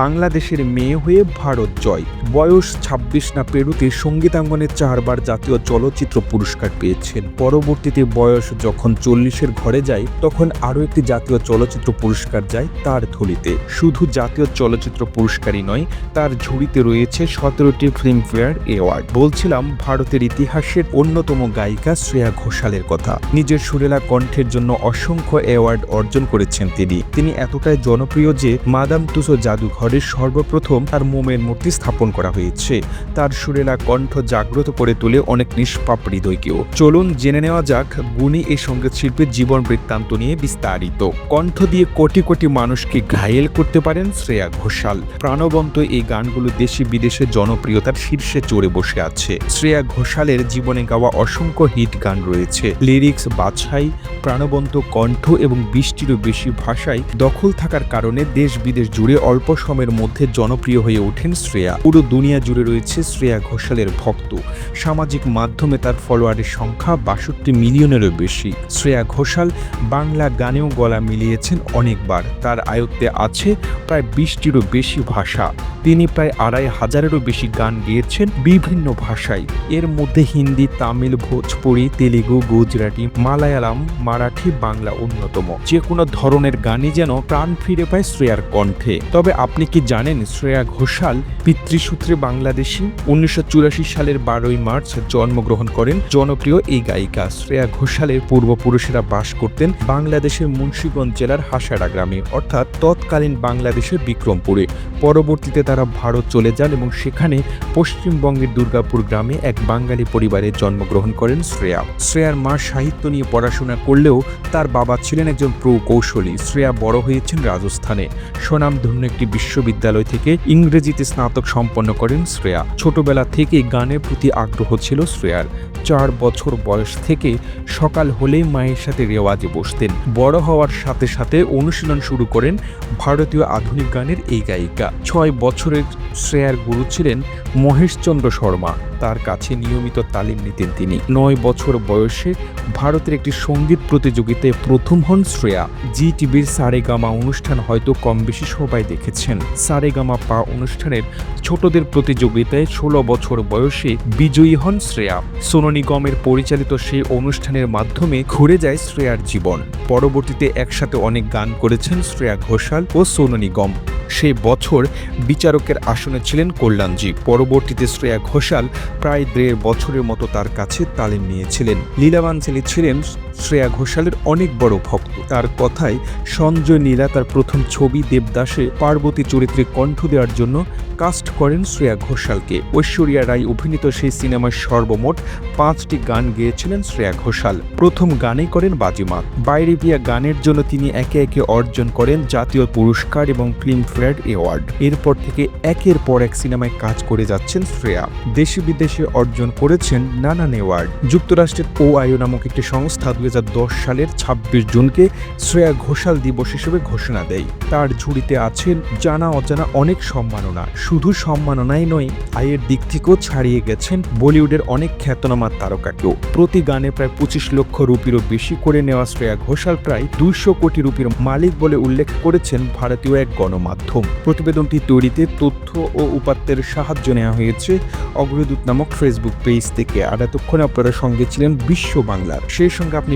বাংলাদেশের মেয়ে হয়ে ভারত জয়। বয়স ছাব্বিশ না পেরুতে সঙ্গীতাঙ্গনে চারবার জাতীয় চলচ্চিত্র পুরস্কার পেয়েছেন। পরবর্তীতে বয়স যখন চল্লিশের ঘরে যায়, তখন আরও একটি জাতীয় চলচ্চিত্র পুরস্কার যায় তার থলিতে। শুধু জাতীয় চলচ্চিত্র পুরস্কারই নয়, তার ঝুড়িতে রয়েছে সতেরোটি ফিল্মফেয়ার অ্যাওয়ার্ড বলছিলাম, ভারতের ইতিহাসের অন্যতম গায়িকা শ্রেয়া ঘোষালের কথা। নিজের সুরেলা কণ্ঠের জন্য অসংখ্য অ্যাওয়ার্ড অর্জন করেছেন তিনি। তিনি এতটাই জনপ্রিয় যে মাদাম তুসো জাদুঘরে সর্বপ্রথম তার মোমের মূর্তি স্থাপন করা হয়েছে। তার সুরেলা কণ্ঠ জাগ্রত করে তোলে অনেক নিষ্পাপ হৃদয়কেও। চলুন জেনে নেওয়া যাক, গুণী এই সংগীত শিল্পীর জীবন বৃত্তান্ত নিয়ে বিস্তারিত। কণ্ঠ দিয়ে কোটি কোটি মানুষকে ঘায়েল করতে পারেন শ্রেয়া ঘোষাল। প্রাণবন্ত এই গানগুলো দেশি বিদেশে জনপ্রিয়তার শীর্ষে চড়ে বসে আছে। শ্রেয়া ঘোষালের জীবনে গাওয়া অসংখ্য হিট গান রয়েছে। লিরিক্স বাছাই, প্রাণবন্ত কণ্ঠ এবং বৃষ্টিরও বেশি ভাষায় দখল থাকার কারণে দেশ বিদেশ জুড়ে অল্প সময়ের মধ্যে জনপ্রিয় হয়ে ওঠেন শ্রেয়া। পুরো দুনিয়া জুড়ে রয়েছে শ্রেয়া ঘোষালের ভক্ত। সামাজিক মাধ্যমে তার ফলোয়ারের সংখ্যা বাষট্টি মিলিয়নেরও বেশি। শ্রেয়া ঘোষাল বাংলা গানেও গলা মিলিয়েছেন অনেকবার। তার আয়ত্তে আছে প্রায় বিশটিরও বেশি ভাষা। তিনি প্রায় আড়াই হাজারেরও বেশি গান গেয়েছেন বিভিন্ন ভাষায়। এর মধ্যে হিন্দি, তামিল, ভোজপুরি, তেলেগু, গুজরাটি, মালায়ালাম, মারাঠি, বাংলা অন্যতম। যে কোনো ধরনের গানই যেন প্রাণ ফিরে পায় শ্রেয়ার কণ্ঠে। তবে আপনি কি জানেন শ্রেয়া ঘোষাল পিতৃসূত্রে বাংলাদেশি? উনিশশো চুরাশি সালের বারোই মার্চ জন্মগ্রহণ করেন জনপ্রিয় এই গায়িকা। শ্রেয়া ঘোষালের পূর্বপুরুষেরা বাস করতেন বাংলাদেশের মুন্সীগঞ্জ জেলার হাসাড়া গ্রামে, অর্থাৎ তৎকালীন বাংলাদেশের বিক্রমপুরে। পরবর্তীতে তারা ভারত চলে যান এবং সেখানে পশ্চিমবঙ্গের দুর্গাপুর গ্রামে এক বাঙালি পরিবারে জন্মগ্রহণ করেন শ্রেয়া। শ্রেয়ার মা সাহিত্য নিয়ে পড়াশোনা করলেও তার বাবা ছিলেন একজন প্রকৌশলী। শ্রেয়া বড় হয়েছেন রাজস্থানে। স্বনামধন্য একটি বিশ্ববিদ্যালয় থেকে ইংরেজিতে স্নাতক সম্পন্ন করেন শ্রেয়া। ছোটবেলা থেকেই গানের প্রতি আগ্রহ ছিল শ্রেয়ার। চার বছর বয়স থেকে সকাল হলেই মায়ের সাথে রেওয়াজে বসতেন। বড় হওয়ার সাথে সাথে অনুশীলন শুরু করেন ভারতীয় আধুনিক গানের এই গায়িকা। ছয় বছরের শ্রেয়ার গুরু ছিলেন মহেশচন্দ্র শর্মা। তার কাছে নিয়মিত তালিম নিতেন তিনি। নয় বছর বয়সে ভারতের একটি সংগীত প্রতিযোগিতায় প্রথম হন শ্রেয়া। জি টিভির সারেগামা অনুষ্ঠান হয়তো কম বেশি সবাই দেখেছেন। সারেগামা পা অনুষ্ঠানের ছোটদের প্রতিযোগিতায় ষোলো বছর বয়সে বিজয়ী হন শ্রেয়া। সোনু নিগমের পরিচালিত সেই অনুষ্ঠানের মাধ্যমে ঘুরে যায় শ্রেয়ার জীবন। পরবর্তীতে একসাথে অনেক গান করেছেন শ্রেয়া ঘোষাল ও সোনু নিগম। সেই বছর বিচারকের আসনে ছিলেন কল্যাণজি। পরবর্তীতে শ্রেয়া ঘোষাল প্রায় দেড় বছরের মতো তার কাছে তালিম নিয়েছিলেন। লীলাবাঞ্চলি ছিলেন শ্রেয়া ঘোষালের অনেক বড় ভক্ত। তার কথায় সঞ্জয় নীলা তার প্রথম ছবি দেবদাসে পার্বতী চরিত্রে কণ্ঠ দেওয়ার জন্য কাস্ট করেন শ্রেয়া ঘোষালকে। ঐশ্বরিয়া রায় অভিনীত সেই সিনেমার সর্বমোট পাঁচটি গান গেয়েছিলেন শ্রেয়া ঘোষাল। প্রথম গানেই করেন বাজিমাত। বাইরে ভিয়া গানের জন্য তিনি একে একে অর্জন করেন জাতীয় পুরস্কার এবং ফিল্মফেয়ার অ্যাওয়ার্ড। এরপর থেকে একের পর এক সিনেমায় কাজ করে যাচ্ছেন শ্রেয়া। দেশে বিদেশে অর্জন করেছেন নানান অ্যাওয়ার্ড। যুক্তরাষ্ট্রের ও আয়ো নামক একটি সংস্থা দুই সালের ছাব্বিশ জুনকে শ্রেয়া ঘোষাল দিবস হিসেবে ঘোষণা দেয়। তার ঝুড়িতে আছেন জানা অজানা অনেক সম্মাননা। শুধু সম্মাননাই নয়, আয়ের দিক থেকেও ছাড়িয়ে গেছেন বলিউডের অনেক খ্যাতনামা তারকাকেও। প্রতি গানে প্রায় পঁচিশ লক্ষ রুপিরও বেশি করে নেওয়া শ্রেয়া ঘোষাল প্রায় দুইশো কোটি রুপির মালিক বলে উল্লেখ করেছেন ভারতীয় এক গণমাধ্যম। প্রতিবেদনটি তৈরিতে তথ্য ও উপাত্তের সাহায্য নেওয়া হয়েছে অগ্রদূত নামক ফেসবুক পেজ থেকে। আর এতক্ষণ আপনারা সঙ্গে ছিলেন বিশ্ব বাংলার। সেই সঙ্গে আপনি